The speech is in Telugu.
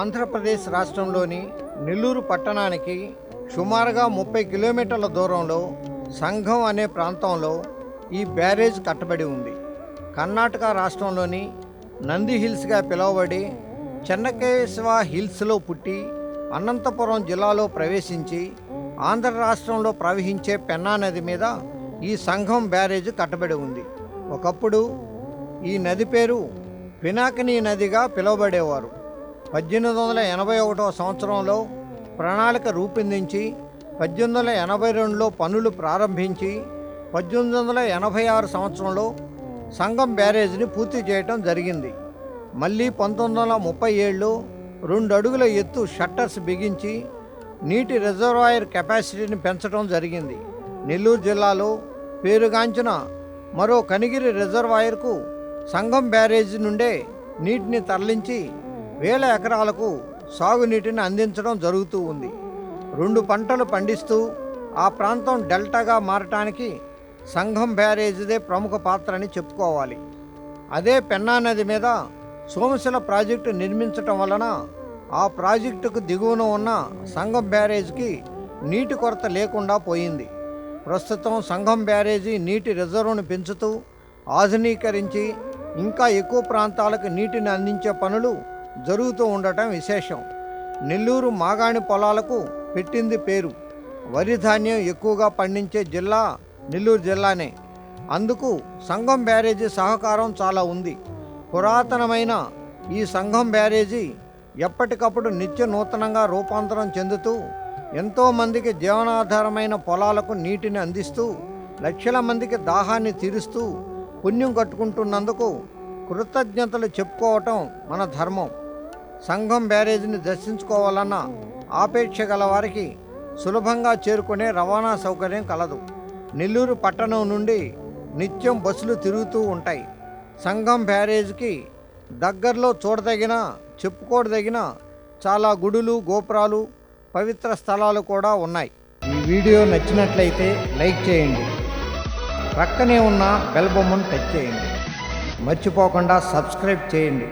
ఆంధ్రప్రదేశ్ రాష్ట్రంలోని నెల్లూరు పట్టణానికి సుమారుగా ముప్పై కిలోమీటర్ల దూరంలో సంఘం అనే ప్రాంతంలో ఈ బ్యారేజ్ కట్టబడి ఉంది. కర్ణాటక రాష్ట్రంలోని నంది హిల్స్గా పిలువబడి చెన్నకేశవ హిల్స్లో పుట్టి అనంతపురం జిల్లాలో ప్రవేశించి ఆంధ్ర రాష్ట్రంలో ప్రవహించే పెన్నా నది మీద ఈ సంఘం బ్యారేజ్ కట్టబడి ఉంది. ఒకప్పుడు ఈ నది పేరు పినాకినీ నదిగా పిలువబడేవారు. పద్దెనిమిది వందల ఎనభై ఒకటవ సంవత్సరంలో ప్రణాళిక రూపొందించి పద్దెనిమిది వందల ఎనభై రెండులో పనులు ప్రారంభించి పద్దెనిమిది వందల ఎనభై ఆరు సంవత్సరంలో సంఘం బ్యారేజ్ని పూర్తి చేయటం జరిగింది. మళ్ళీ పంతొమ్మిది వందల ముప్పై ఏళ్ళు రెండు అడుగుల ఎత్తు షట్టర్స్ బిగించి నీటి రిజర్వాయర్ కెపాసిటీని పెంచడం జరిగింది. నెల్లూరు జిల్లాలో పేరుగాంచిన మరో కనిగిరి రిజర్వాయర్కు సంఘం బ్యారేజీ నుండే నీటిని తరలించి వేల ఎకరాలకు సాగునీటిని అందించడం జరుగుతూ ఉంది. రెండు పంటలు పండిస్తూ ఆ ప్రాంతం డెల్టాగా మారటానికి సంఘం బ్యారేజీదే ప్రముఖ పాత్ర అని చెప్పుకోవాలి. అదే పెన్నా నది మీద సోమశిల ప్రాజెక్టు నిర్మించటం వలన ఆ ప్రాజెక్టుకు దిగువన ఉన్న సంఘం బ్యారేజ్కి నీటి కొరత లేకుండా పోయింది. ప్రస్తుతం సంఘం బ్యారేజీ నీటి రిజర్వ్ను పెంచుతూ ఆధునీకరించి ఇంకా ఎక్కువ ప్రాంతాలకు నీటిని అందించే పనులు జరుగుతూ ఉండటం విశేషం. నెల్లూరు మాగాణి పొలాలకు పెట్టింది పేరు. వరి ధాన్యం ఎక్కువగా పండించే జిల్లా నెల్లూరు జిల్లానే. అందుకు సంఘం బ్యారేజీ సహకారం చాలా ఉంది. పురాతనమైన ఈ సంఘం బ్యారేజీ ఎప్పటికప్పుడు నిత్య నూతనంగా రూపాంతరం చెందుతూ ఎంతోమందికి జీవనాధారమైన పొలాలకు నీటిని అందిస్తూ లక్షల మందికి దాహాన్ని తీరుస్తూ పుణ్యం కట్టుకుంటున్నందుకు కృతజ్ఞతలు చెప్పుకోవటం మన ధర్మం. సంఘం బ్యారేజీని దర్శించుకోవాలన్న ఆపేక్ష గల వారికి సులభంగా చేరుకునే రవాణా సౌకర్యం కలదు. నెల్లూరు పట్టణం నుండి నిత్యం బస్సులు తిరుగుతూ ఉంటాయి. సంఘం బ్యారేజ్కి దగ్గరలో చూడదగిన చెప్పుకోదగిన చాలా గుడులు గోపురాలు పవిత్ర స్థలాలు కూడా ఉన్నాయి. ఈ వీడియో నచ్చినట్లయితే లైక్ చేయండి. ప్రక్కనే ఉన్న బెల్ బొమ్మను టచ్ చేయండి. మర్చిపోకుండా సబ్స్క్రైబ్ చేయండి.